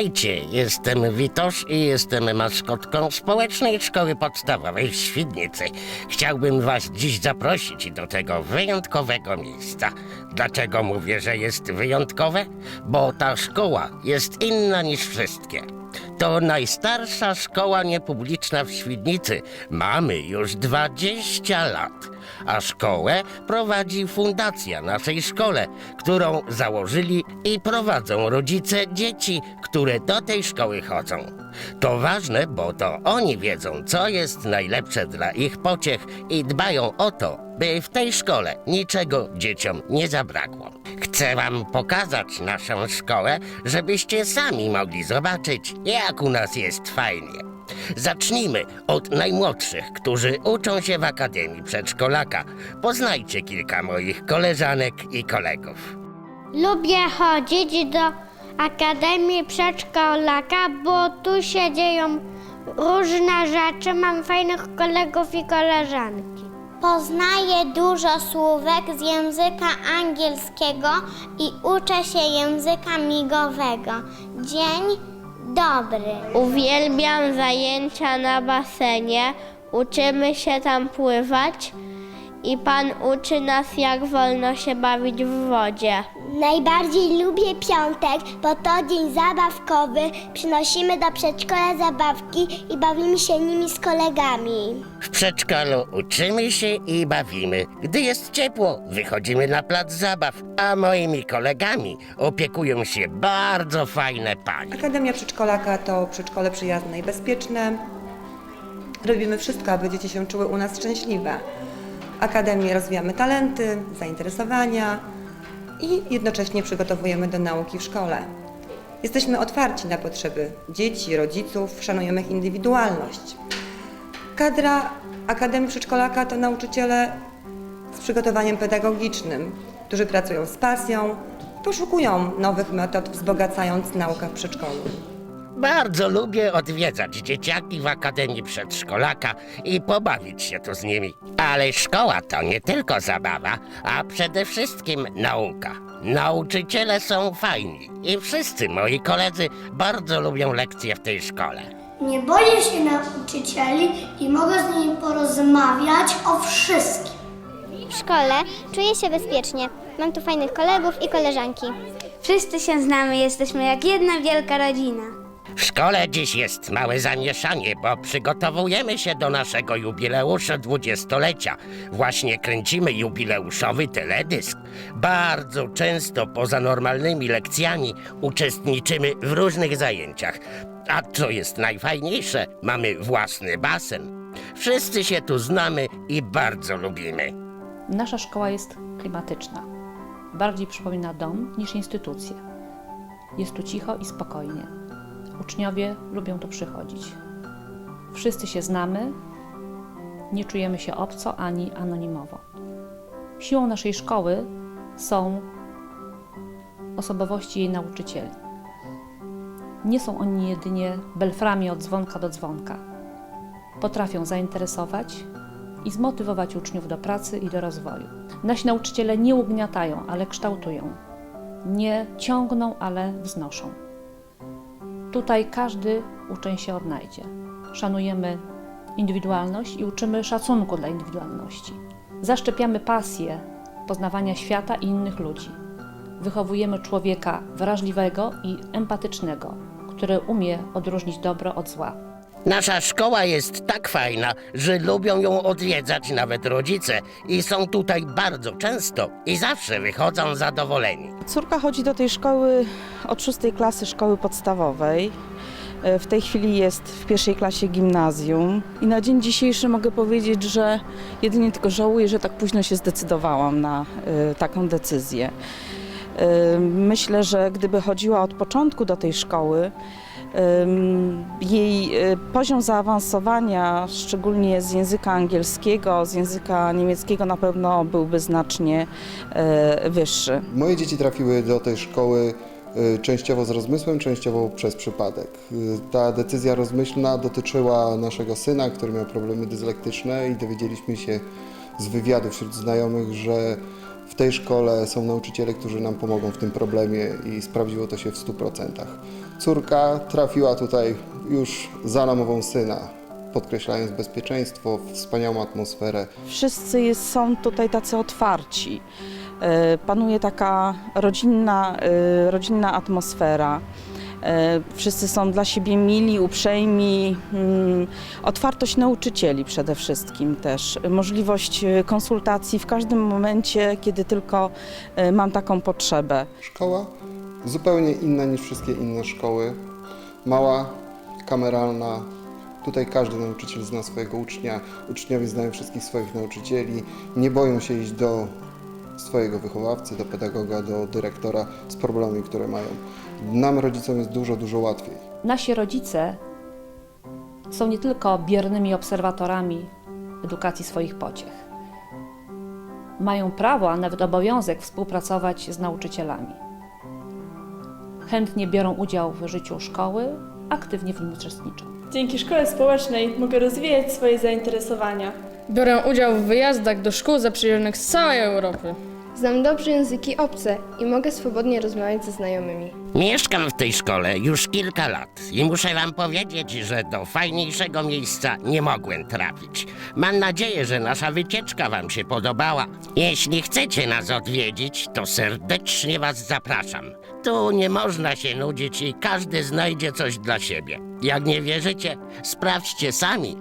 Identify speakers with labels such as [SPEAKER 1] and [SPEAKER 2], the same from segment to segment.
[SPEAKER 1] Witajcie, jestem Witosz i jestem maskotką Społecznej Szkoły Podstawowej w Świdnicy. Chciałbym Was dziś zaprosić do tego wyjątkowego miejsca. Dlaczego mówię, że jest wyjątkowe? Bo ta szkoła jest inna niż wszystkie. To najstarsza szkoła niepubliczna w Świdnicy. Mamy już 20 lat. A szkołę prowadzi fundacja naszej szkole, którą założyli i prowadzą rodzice dzieci, które do tej szkoły chodzą. To ważne, bo to oni wiedzą, co jest najlepsze dla ich pociech i dbają o to, by w tej szkole niczego dzieciom nie zabrakło. Chcę wam pokazać naszą szkołę, żebyście sami mogli zobaczyć, jak u nas jest fajnie. Zacznijmy od najmłodszych, którzy uczą się w Akademii Przedszkolaka. Poznajcie kilka moich koleżanek i kolegów.
[SPEAKER 2] Lubię chodzić do Akademii Przedszkolaka, bo tu się dzieją różne rzeczy. Mam fajnych kolegów i koleżanki. Poznaję dużo słówek z języka angielskiego i uczę się języka migowego. Dzień dobry. Uwielbiam zajęcia na basenie. Uczymy się tam pływać i pan uczy nas, jak wolno się bawić w wodzie.
[SPEAKER 3] Najbardziej lubię piątek, bo to dzień zabawkowy. Przynosimy do przedszkola zabawki i bawimy się nimi z kolegami.
[SPEAKER 1] W przedszkolu uczymy się i bawimy. Gdy jest ciepło, wychodzimy na plac zabaw, a moimi kolegami opiekują się bardzo fajne panie.
[SPEAKER 4] Akademia Przedszkolaka to przedszkole przyjazne i bezpieczne. Robimy wszystko, aby dzieci się czuły u nas szczęśliwe. W Akademii rozwijamy talenty, zainteresowania i jednocześnie przygotowujemy do nauki w szkole. Jesteśmy otwarci na potrzeby dzieci, rodziców, szanujemy ich indywidualność. Kadra Akademii Przedszkolaka to nauczyciele z przygotowaniem pedagogicznym, którzy pracują z pasją, poszukują nowych metod, wzbogacając naukę w przedszkolu.
[SPEAKER 1] Bardzo lubię odwiedzać dzieciaki w Akademii Przedszkolaka i pobawić się tu z nimi. Ale szkoła to nie tylko zabawa, a przede wszystkim nauka. Nauczyciele są fajni i wszyscy moi koledzy bardzo lubią lekcje w tej szkole.
[SPEAKER 3] Nie boję się nauczycieli i mogę z nimi porozmawiać o wszystkim.
[SPEAKER 2] W szkole czuję się bezpiecznie. Mam tu fajnych kolegów i koleżanki.
[SPEAKER 5] Wszyscy się znamy, jesteśmy jak jedna wielka rodzina.
[SPEAKER 1] W szkole dziś jest małe zamieszanie, bo przygotowujemy się do naszego jubileuszu dwudziestolecia. Właśnie kręcimy jubileuszowy teledysk. Bardzo często poza normalnymi lekcjami uczestniczymy w różnych zajęciach. A co jest najfajniejsze, mamy własny basen. Wszyscy się tu znamy i bardzo lubimy.
[SPEAKER 6] Nasza szkoła jest klimatyczna. Bardziej przypomina dom niż instytucję. Jest tu cicho i spokojnie. Uczniowie lubią tu przychodzić. Wszyscy się znamy, nie czujemy się obco ani anonimowo. Siłą naszej szkoły są osobowości jej nauczycieli. Nie są oni jedynie belframi od dzwonka do dzwonka. Potrafią zainteresować i zmotywować uczniów do pracy i do rozwoju. Nasi nauczyciele nie ugniatają, ale kształtują. Nie ciągną, ale wznoszą. Tutaj każdy uczeń się odnajdzie. Szanujemy indywidualność i uczymy szacunku dla indywidualności. Zaszczepiamy pasję poznawania świata i innych ludzi. Wychowujemy człowieka wrażliwego i empatycznego, który umie odróżnić dobro od zła.
[SPEAKER 1] Nasza szkoła jest tak fajna, że lubią ją odwiedzać nawet rodzice i są tutaj bardzo często i zawsze wychodzą zadowoleni.
[SPEAKER 7] Córka chodzi do tej szkoły od szóstej klasy szkoły podstawowej. E, W tej chwili jest w pierwszej klasie gimnazjum i na dzień dzisiejszy mogę powiedzieć, że jedynie tylko żałuję, że tak późno się zdecydowałam na e, taką decyzję. E, Myślę, że gdyby chodziła od początku do tej szkoły, jej e, poziom zaawansowania, szczególnie z języka angielskiego, z języka niemieckiego, na pewno byłby znacznie e, wyższy.
[SPEAKER 8] Moje dzieci trafiły do tej szkoły y, częściowo z rozmysłem, częściowo przez przypadek. Ta decyzja rozmyślna dotyczyła naszego syna, który miał problemy dyslektyczne i dowiedzieliśmy się z wywiadu wśród znajomych, że W tej szkole są nauczyciele, którzy nam pomogą w tym problemie i sprawdziło to się w 100%. Córka trafiła tutaj już za namową syna, podkreślając bezpieczeństwo, wspaniałą atmosferę.
[SPEAKER 7] Wszyscy jest, są tutaj tacy otwarci. E, Panuje taka rodzinna, e, rodzinna atmosfera. E, Wszyscy są dla siebie mili, uprzejmi. Mm, Otwartość nauczycieli przede wszystkim też. Możliwość e, konsultacji w każdym momencie, kiedy tylko e, mam taką potrzebę.
[SPEAKER 8] Szkoła zupełnie inna niż wszystkie inne szkoły. Mała, kameralna. Tutaj każdy nauczyciel zna swojego ucznia, uczniowie znają wszystkich swoich nauczycieli, nie boją się iść do swojego wychowawcy, do pedagoga, do dyrektora z problemami, które mają. Nam, rodzicom, jest dużo, dużo łatwiej.
[SPEAKER 6] Nasi rodzice są nie tylko biernymi obserwatorami edukacji swoich pociech. Mają prawo, a nawet obowiązek współpracować z nauczycielami. Chętnie biorą udział w życiu szkoły, aktywnie w nim uczestniczą.
[SPEAKER 9] Dzięki szkole społecznej mogę rozwijać swoje zainteresowania.
[SPEAKER 10] Biorę udział w wyjazdach do szkół zaprzyjaźnionych z całej Europy.
[SPEAKER 11] Znam dobrze języki obce i mogę swobodnie rozmawiać ze znajomymi.
[SPEAKER 1] Mieszkam w tej szkole już kilka lat i muszę wam powiedzieć, że do fajniejszego miejsca nie mogłem trafić. Mam nadzieję, że nasza wycieczka wam się podobała. Jeśli chcecie nas odwiedzić, to serdecznie was zapraszam. Tu nie można się nudzić i każdy znajdzie coś dla siebie. Jak nie wierzycie, sprawdźcie sami.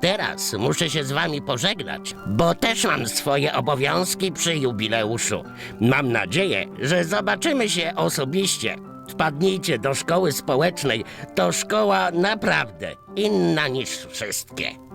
[SPEAKER 1] Teraz muszę się z wami pożegnać, bo też mam swoje obowiązki przy jubileuszu. Mam nadzieję, że zobaczymy się osobiście. Wpadnijcie do szkoły społecznej. To szkoła naprawdę inna niż wszystkie.